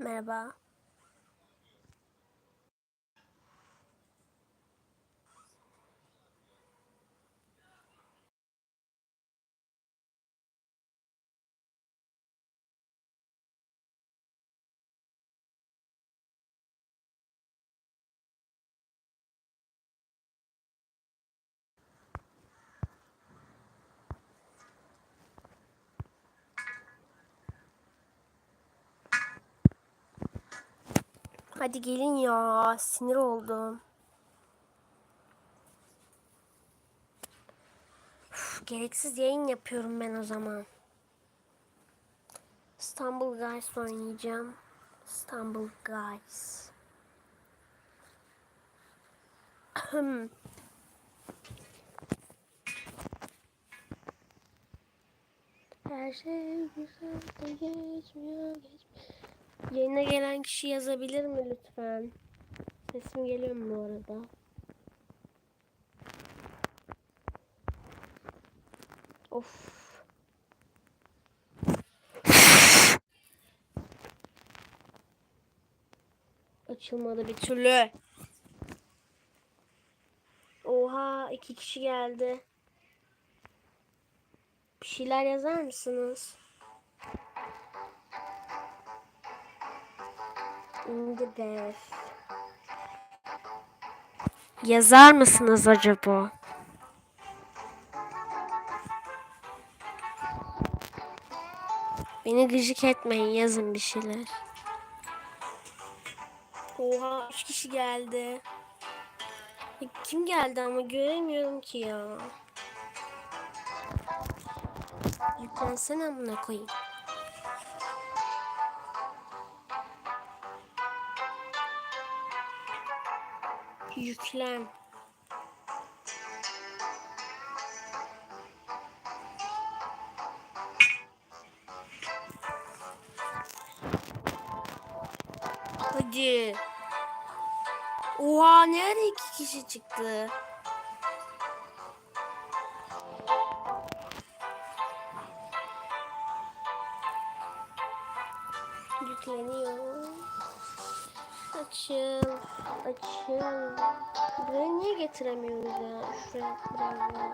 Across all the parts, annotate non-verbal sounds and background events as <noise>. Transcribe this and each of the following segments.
买吧 Hadi gelin ya. Sinir oldum. Üf, gereksiz yayın yapıyorum ben o zaman. İstanbul Guys oynayacağım. İstanbul Guys. <clears throat> Her şey güzel de geçmiyor, geçmiyor. Yayına gelen kişi yazabilir mi lütfen? Sesim geliyor mu bu arada? Of. Açılmadı bir türlü. Oha iki kişi geldi. Bir şeyler yazar mısınız? İndi be. Yazar mısınız acaba? Beni gıcık etmeyin yazın bir şeyler. Oha üç kişi geldi. Ya Kim geldi ama göremiyorum ki ya. Yüklensene amına koyayım. Yüklen. Hadi. Oha nerede iki kişi çıktı? Niye getiremiyoruz ya? Şuraya biraz daha.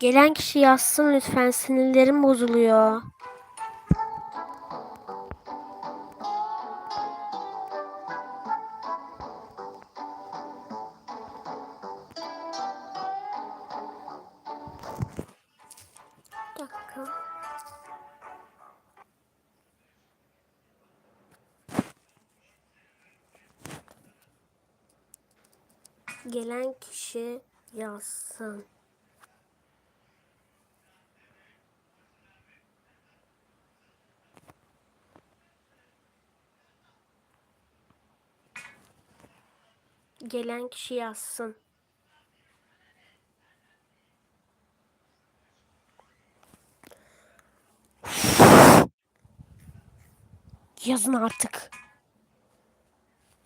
Gelen kişi yazsın lütfen. Sinirlerim bozuluyor. Bir dakika. Gelen kişi yazsın. Gelen kişi yazsın. Yazın artık.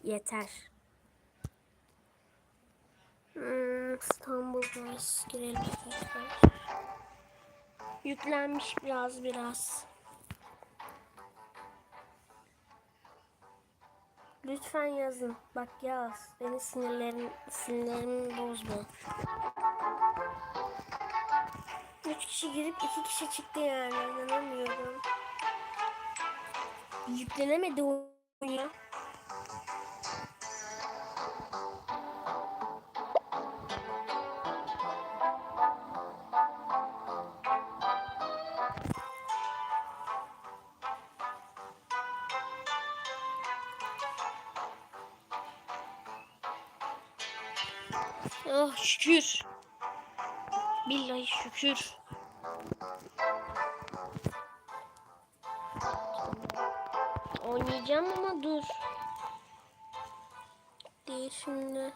Yeter. Hmm, İstanbul Boys girelim tekrar. Yüklenmiş biraz biraz. Lütfen yazın. Bak yaz. Beni sinirlerim, sinirlerimi bozma. Üç kişi girip iki kişi çıktı yani. İnanamıyorum. Yüklenemedi ya. Şükür. Billahi şükür. Oynayacağım ama dur. Değil şimdi.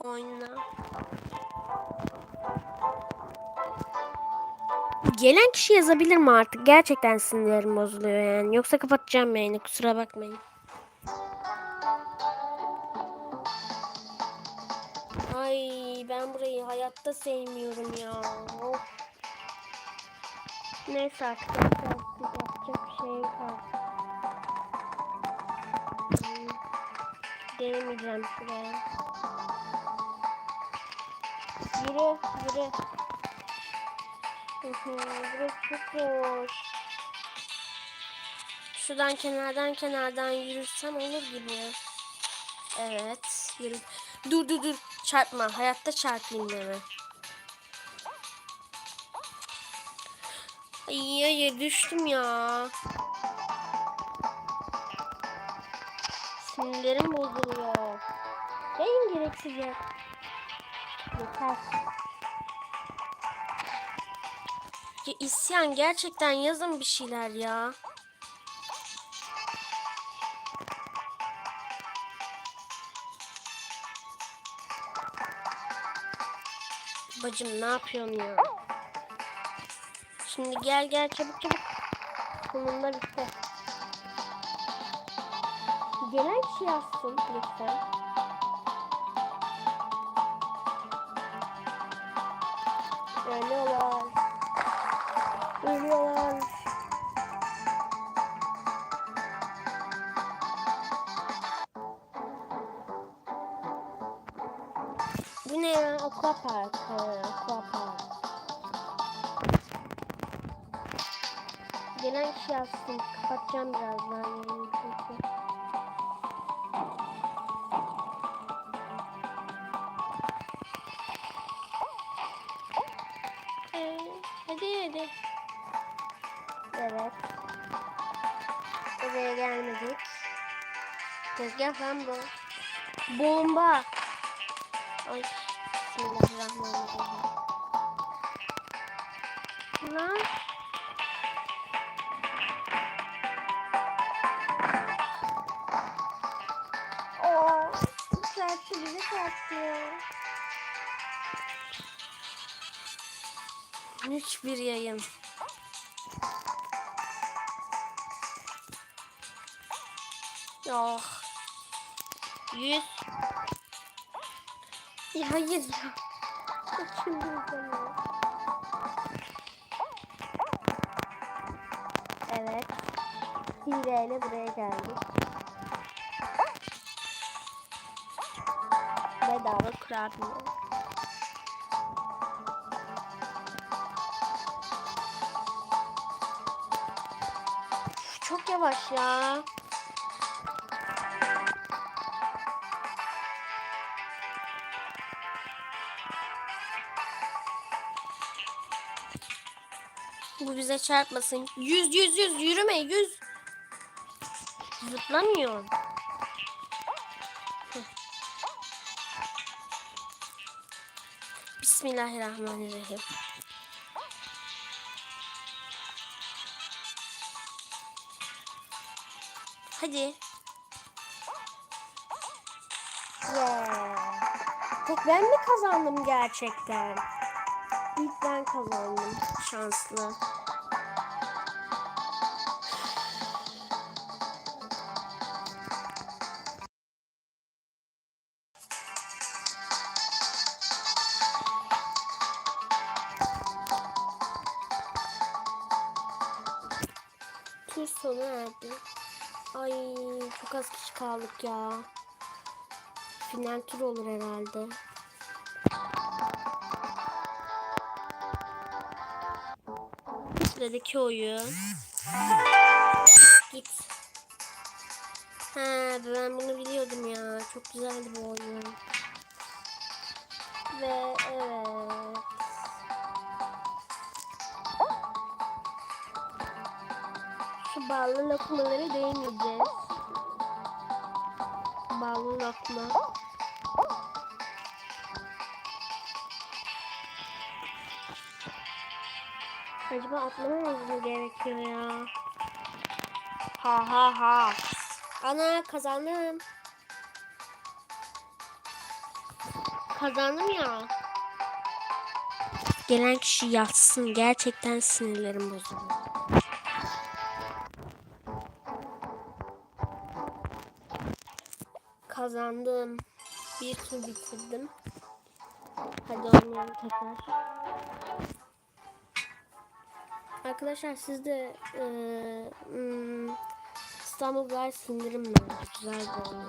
Oyna. Gelen kişi yazabilir mi artık? Gerçekten sinirlerim bozuluyor yani. Yoksa kapatacağım yayını kusura bakmayın. Ben burayı hayatta sevmiyorum ya. Of. Neyse arkadaşlar yapacak bir şey yok. Denemeyeceğim hmm. şuraya. Yürü yürü. Burası çok boş. Şuradan kenardan kenardan yürürsem olur gibi. Evet. Yürü. Dur dur dur. Çarpma. Hayatta çarpayım deme. Ay hayır düştüm ya. Sinirlerim bozuluyor. Yayın gereksiz ya. Yeter. Ya isyan gerçekten yazın bir şeyler ya. Bacım ne yapıyorsun ya? Şimdi gel gel çabuk çabuk. Sonunda bitti. Gelen kişi yazsın lütfen. Ölüyorlar. Ölüyorlar. Ne ya? Aquapark. Ha, Aquapark. Gelen kişi yazsın. Kapatacağım birazdan yayını çünkü. Ee, hadi hadi. Evet. Buraya gelmedik. Tezgah lan bu. Bomba. Bismillahirrahmanirrahim. Lan. Oo, çarptı bizi çarptı ya. Hiçbir yayın. Yok. Yüz. Ya hayır ya. Şimdi izlemiyorum. Evet. Hileyle buraya geldik. Bedava kurabiye. Çok yavaş ya. Bu bize çarpmasın. Yüz yüz yüz yürüme yüz. Zıplamıyor. Bismillahirrahmanirrahim. Hadi. Yeah. Tek ben mi kazandım gerçekten? İlk ben kazandım. Şanslı. Tur sona erdi. Ay çok az kişi kaldık ya. Final tur olur herhalde. Sıradaki oyun. Git. Ha ben bunu biliyordum ya. Çok güzeldi bu oyun. Ve evet. Şu ballı lokmaları deneyeceğiz. Ballı lokma. Acaba atlamamız mı gerekiyor ya? Ha ha ha. Ana kazandım. Kazandım ya. Gelen kişi yatsın. Gerçekten sinirlerim bozuldu. Kazandım. Bir tur bitirdim. Hadi oynayalım tekrar. Arkadaşlar siz de e, hmm, İstanbul Guys sindirim bence. Güzel bir oyun.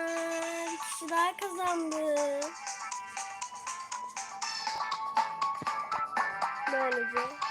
daha kazandı. Böylece.